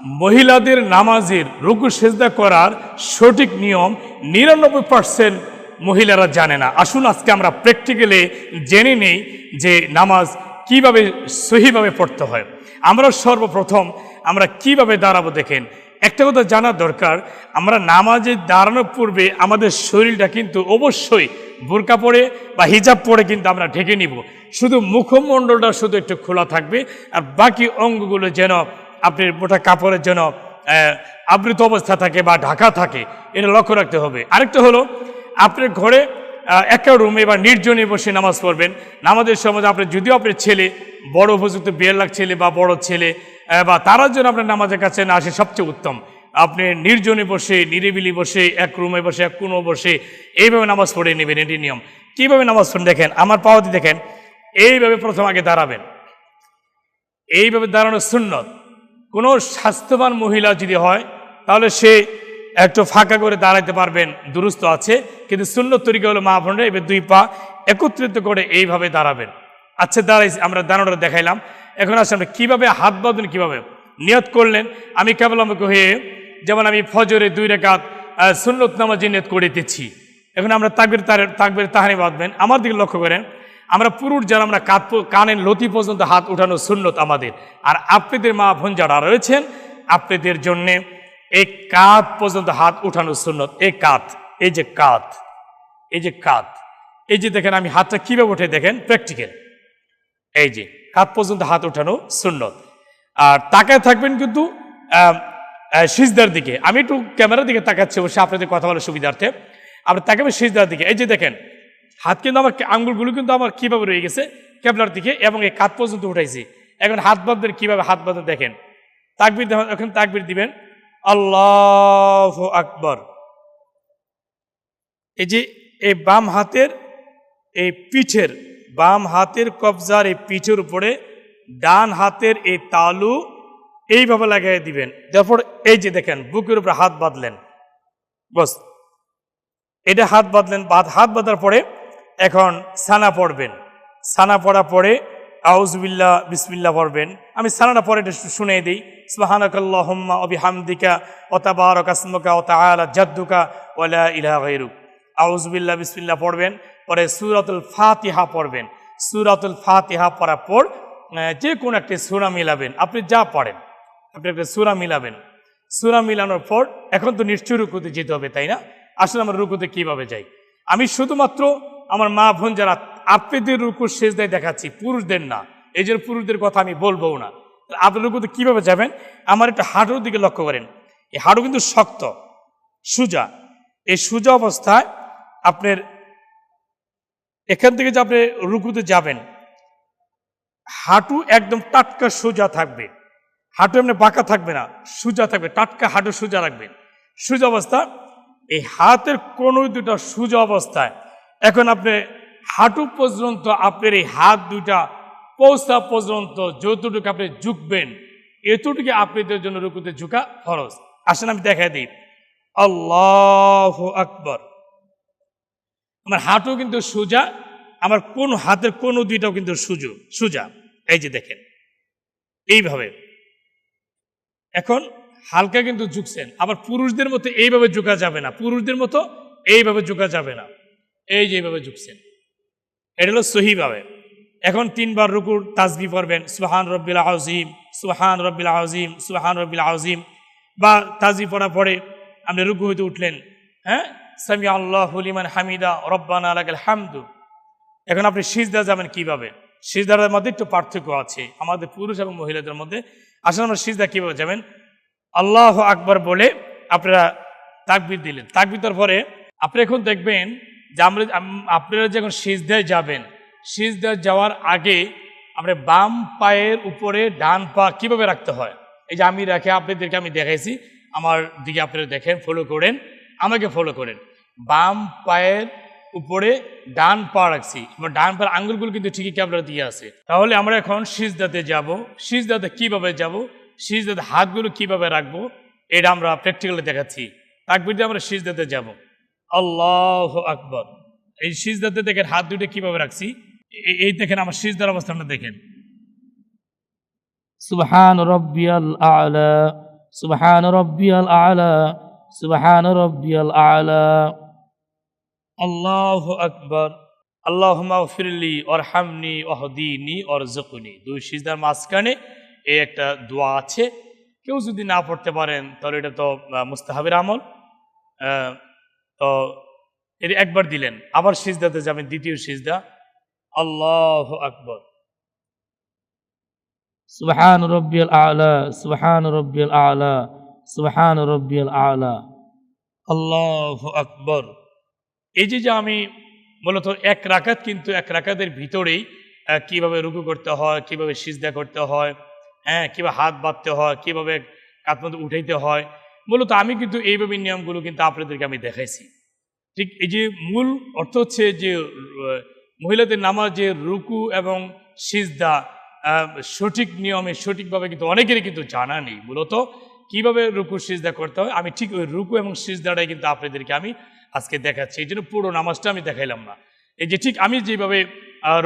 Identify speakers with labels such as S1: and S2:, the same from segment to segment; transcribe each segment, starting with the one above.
S1: মহিলাদের নামাজের রুকু সেজদা করার সঠিক নিয়ম নিরানব্বই পার্সেন্ট মহিলারা জানে না। আসুন আজকে আমরা প্র্যাকটিক্যালে জেনে নেই যে নামাজ কীভাবে সহিভাবে পড়তে হয়। আমরা সর্বপ্রথম আমরা কীভাবে দাঁড়াবো দেখেন। একটা কথা জানা দরকার, আমরা নামাজে দাঁড়ানোর পূর্বে আমাদের শরীরটা কিন্তু অবশ্যই বোরকা পরে বা হিজাব পরে কিন্তু আমরা ঢেকে নিব। শুধু মুখমণ্ডলটা শুধু একটু খোলা থাকবে আর বাকি অঙ্গগুলো যেন আপনি মোটা কাপড়ের জন্য আবৃত অবস্থা থাকে বা ঢাকা থাকে, এটা লক্ষ্য রাখতে হবে। আরেকটা হলো আপনার ঘরে একটা রুমে বা নির্জনে বসে নামাজ পড়বেন। নামাজের সময় আপনি, যদিও আপনার ছেলে, বড় উপযুক্ত বিয়ের লাখ ছেলে বা বড় ছেলে বা তারার জন্য আপনার নামাজের কাছে না আসে সবচেয়ে উত্তম। আপনি নির্জনে বসে, নিরিবিলি বসে, এক রুমে বসে, এক কোনো বসে, এইভাবে নামাজ পড়ে নেবেন, এটি নিয়ম। কীভাবে নামাজ পড়েন দেখেন, আমার পাওয়াতি দেখেন, এইভাবে প্রথম আগে দাঁড়াবেন। এইভাবে দাঁড়ানো সুন্নত। কোনো স্বাস্থ্যবান মহিলা যদি হয়, তাহলে সে একটু ফাঁকা করে দাঁড়াইতে পারবেন, দুরুস্ত আছে। কিন্তু শূন্য তরিকা হলো মা বোনরা এবার দুই পা একত্রিত করে এইভাবে দাঁড়াবেন। আচ্ছা দাঁড়াইছি, আমরা দাঁড়ানোটা দেখাইলাম। এখন আসলে আমরা কীভাবে হাত বাঁধবেন কীভাবে? নিয়ত করলেন, আমি কেবল আমাকে হয়ে যেমন আমি ফজরে দুই রেখাত সুন্নত নামাজি নিয়ত করে দিচ্ছি এখন আমরা তাকবির তার, তাকবির তাহানি বাঁধবেন। আমার দিকে লক্ষ্য করেন আমরা পুরুষ যারা, আমরা কাত কানের লতি পর্যন্ত হাত উঠানো সুন্নত আমাদের। আর আপনাদের মা বোন যারা রয়েছেন, আপনাদের জন্যে এই কাত পর্যন্ত হাত উঠানো সুন্নত। এই কাত এই যে কাত এই যে কাত এই যে দেখেন আমি হাতটা কীভাবে উঠে দেখেন? প্র্যাকটিক্যাল এই যে কাত পর্যন্ত হাত উঠানো সুন্নত। আর তাকায় থাকবেন কিন্তু সিজদার দিকে। আমি একটু ক্যামেরার দিকে তাকাচ্ছি, অবশ্যই আপনাদের কথা বলার সুবিধার্থে। আপনি তাকাবেন সিজদার দিকে। এই যে দেখেন হাত কিন্তু আমার আঙ্গুলগুলো কিন্তু আমার কীভাবে রয়ে গেছে কেবলার দিকে এবং এই কাত পর্যন্ত উঠাইছি। এখন হাত বাঁধবেন কীভাবে হাত বাঁধে দেখেন। তাকবির এখন তাকবির দিবেন, আল্লাহ আকবর। এই যে এই বাম হাতের, এই পিঠের, বাম হাতের কবজার এই পিঠের উপরে ডান হাতের এই তালু এইভাবে লাগাই দিবেন। তারপর এই যে দেখেন, বুকের উপরে হাত বাঁধলেন। বস, এটা হাত বাঁধলেন হাত বাঁধার পরে এখন সানা পড়বেন। সানা পড়া পরে আউজবিল্লা বিসমিল্লা পড়বেন। আমি সানাটা পরে এটা শুনে দিই। সুবাহানাকাল্লাহুম্মা অবি হামদিকা অতাবারক আসমকা অতাআলা জাদ্দুকা ওয়ালা ইলাহা গায়রুক। আউজবিল্লা বিসমিল্লা পড়বেন। পরে সুরাতুল ফাতিহা পড়বেন। সুরাতুল ফাতিহা পড়ার পর যে কোনো একটি সুরা মিলাবেন। আপনি যা পড়েন, আপনি একটা সুরা মিলাবেন। সুরা মিলানোর পর এখন তো নিশ্চয় রুকুতে যেতে হবে, তাই না? আসলে আমরা রুকুতে কীভাবে যাই। আমি শুধুমাত্র আমার মা বোন যারা আপনাদের রুকু শেষ দেয় দেখাচ্ছি, পুরুষদের না। এই জন্য পুরুষদের কথা আমি বলব না। আপনার রুকুতে কীভাবে যাবেন? আমার একটা হাঁটুর দিকে লক্ষ্য করেন। এই হাঁটু কিন্তু শক্ত, সুজা। এই সুজা অবস্থায় আপনার এখান থেকে যে আপনি রুকুতে যাবেন, হাঁটু একদম টাটকা সোজা থাকবে। হাঁটু এমনি বাঁকা থাকবে না, সোজা থাকবে। টাটকা হাঁটু সোজা রাখবেন। সোজা অবস্থা, এই হাতের কোন দুটা সোজা অবস্থায় এখন আপনি হাঁটু পর্যন্ত আপনার এই হাত দুইটা পৌঁছা পর্যন্ত যতটুকু আপনি ঝুঁকবেন, এতটুকু আপনাদের জন্য রুকুতে ঝুঁকা ফরজ আসেন আমি দেখাই দিই। আল্লাহ আকবর। আমার হাঁটু কিন্তু সোজা, আমার কোন হাতের কোন দুইটাও কিন্তু সুজো, সোজা। এই যে দেখেন। এইভাবে। এখন হালকা কিন্তু ঝুঁকছেন, আবার পুরুষদের মতো এইভাবে ঝুঁকা যাবে না, পুরুষদের মতো এইভাবে ঝুঁকা যাবে না। এই যেভাবে ঝুঁকছেন। এটা হলো সহিভাবে। এখন তিনবার রুকুর তাজবি পড়বেন সুহান রব্বিল আজিম সুহান রব্বিল আজিম সুহান রব্বিল আজিম বা তাজবি পড়ার পরে আপনি রুকু হইতে উঠলেন হ্যাঁ? সামি আল্লাহ হলিমান হামিদা, রব্বানা আলাকাল হামদু। এখন আপনি সিজদা যাবেন কীভাবে? সিজদার মধ্যে একটু পার্থক্য আছে। আমাদের পুরুষ এবং মহিলাদের মধ্যে আসলে আমরা সিজদা কীভাবে যাবেন? আল্লাহ আকবর বলে আপনারা তাকবির দিলেন। তাকবির পরে আপনি এখন দেখবেন যে আমরা আপনারা যখন সিজদায় যাবেন, সিজদায় যাওয়ার আগে আমরা বাম পায়ের উপরে ডান পা কীভাবে রাখতে হয়? এই যে আমি রাখে আপনাদেরকে আমি দেখাইছি, আমার দিকে আপনারা দেখেন ফলো করেন, আমাকে ফলো করেন। বাম পায়ের উপরে ডান পা রাখছি আমার ডান পায়ের আঙ্গুলগুলো কিন্তু ঠিকই ক্যাবলার দিয়ে আছে। তাহলে আমরা এখন সিজদাতে যাব, সিজদাতে কীভাবে যাব, সিজদাতে হাতগুলো কীভাবে রাখব, এটা আমরা প্র্যাকটিক্যালি দেখাচ্ছি। তাকবির দিয়ে আমরা সিজদাতে যাব। আল্লাহ আকবর। এই সিজদাতে দেখেন হাত দুটো কীভাবে রাখছি? এই দেখেন আমার সিজদার অবস্থানটা দেখেন।
S2: সুবহান রব্বিয়াল আলা সুবহান রব্বিয়াল আলা সুবহান রব্বিয়াল আলা।
S1: আল্লাহ আকবর। আল্লাহ ফিরলি ওর হামনি অহদিনী ওর জকুনি দুই সিজদার মাঝখানে এই একটা দোয়া আছে। কেউ যদি না পড়তে পারেন তাহলে এটা তো মুস্তাহাবের আমল। তো এটি একবার দিলেন আবার সিজদাতে যাবেন দ্বিতীয় সিজদা। আল্লাহ আকবর।
S2: সুহান রব্বিয়াল আলা সুহান রব্বিয়াল আলা সুহান রব্বিয়াল আলা।
S1: আল্লাহ আকবর। এই যে যে আমি মূলত এক রাকাত কিন্তু এক রাকাতের ভিতরেই কীভাবে রুকু করতে হয় কীভাবে সিজদা করতে হয় হ্যাঁ কীভাবে হাত বাঁধতে হয় কীভাবে কাত মধ্যে উঠাইতে হয় মূলত আমি কিন্তু এইভাবে নিয়মগুলো কিন্তু আপনাদেরকে আমি দেখাইছি। ঠিক এই যে মূল অর্থ হচ্ছে যে মহিলাদের নামাজ যে রুকু এবং সিজদা সঠিক নিয়মে সঠিকভাবে কিন্তু অনেকেরই কিন্তু জানা নেই। মূলত কীভাবে রুকু, সিজদা করতে হয়? আমি ঠিক ওই রুকু এবং সিজদাটাই কিন্তু আপনাদেরকে আমি আজকে দেখাচ্ছি। এই জন্য পুরো নামাজটা আমি দেখাইলাম না। এই যে ঠিক আমি যেভাবে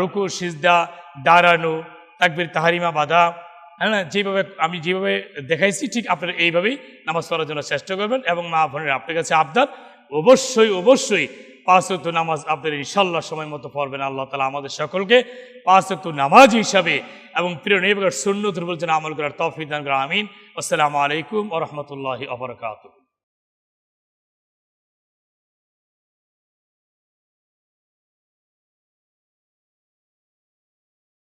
S1: রুকু, সিজদা, দাঁড়ানো, তাকবির, তাহারিমা বাধা হ্যাঁ যেভাবে আমি যেভাবে দেখাইছি, ঠিক আপনারা এইভাবেই নামাজ পড়ার জন্য চেষ্টা করবেন এবং মা বোনের আপনার কাছে আবদার। অবশ্যই অবশ্যই পাঁচ ওয়াক্ত নামাজ আপনার ইনশাল্লাহ সময় মতো পড়বেন। আল্লাহ তালা আমাদের সকলকে পাঁচ ওয়াক্ত নামাজ হিসাবে এবং প্রিয় নেবগার দুর্বল বলছেন আমল করার তফিদান করা আমিন। আসসালামু আলাইকুম ও রহমতুল্লাহি আবরকাত